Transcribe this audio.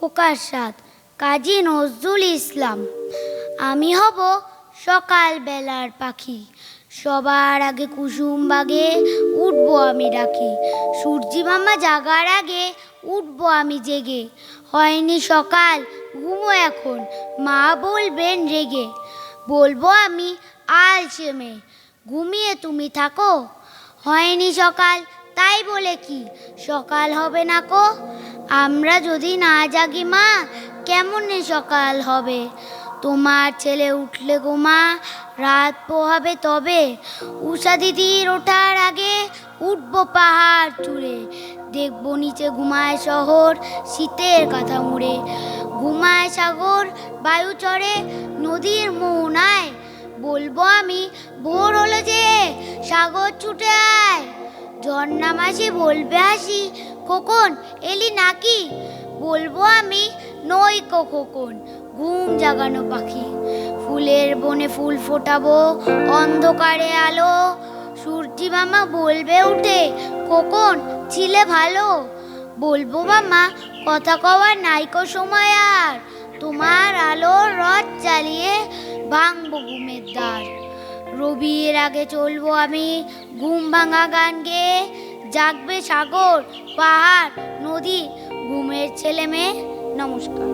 খোকার কাজী নজরুল ইসলাম। আমি হব সকাল বেলার পাখি। সবার আগে কুসুম বাগে উঠবো আমি ডাকি। সূর্যি মামা জাগার আগে উঠবো আমি জেগে। হয়নি সকাল, ঘুমো এখন, মা বলবেন রেগে। বলব আমি আলসে মেয়ে ঘুমিয়ে তুমি থাকো। হয়নি সকাল, তাই বলে কি? সকাল হবে না কো? আমরা যদি না জাগি, মা, কেমনে সকাল হবে? তোমার ছেলে উঠলে গো, মা, রাত পোহাবে তবে। উষা দিদির ওঠার আগে উঠবো পাহাড় চূড়ে। দেখব নিচে ঘুমায় শহর শীতের কথা মুড়ে। ঘুমায় সাগর, বায়ু চড়ে নদীর মোহনায়। বলব আমি, ভোর হলো যে সাগর ছুটে আয়। ঝর্ণা মাসি বলবে হাসি খোকন, এলি নাকি? বলব আমি, নই খোকন, ঘুম জাগানো পাখি। ফুলের বনে ফুল ফোটাবো, অন্ধকারে আলো। সূর্যি মামা বলবে উঠে, খোকন, ছিলে ভালো। বলব মামা, কথা কওয়ার নাইকো সময় আর। তোমার আলো রথ চালিয়ে ভাঙবো ঘুমের দ্বার। রবির আগে চলবো আমি, ঘুম ভাঙা গান গেয়ে। জাগবে সাগর পাহাড় নদী। ঘুমের ছেলে মেয়ে নমস্কার।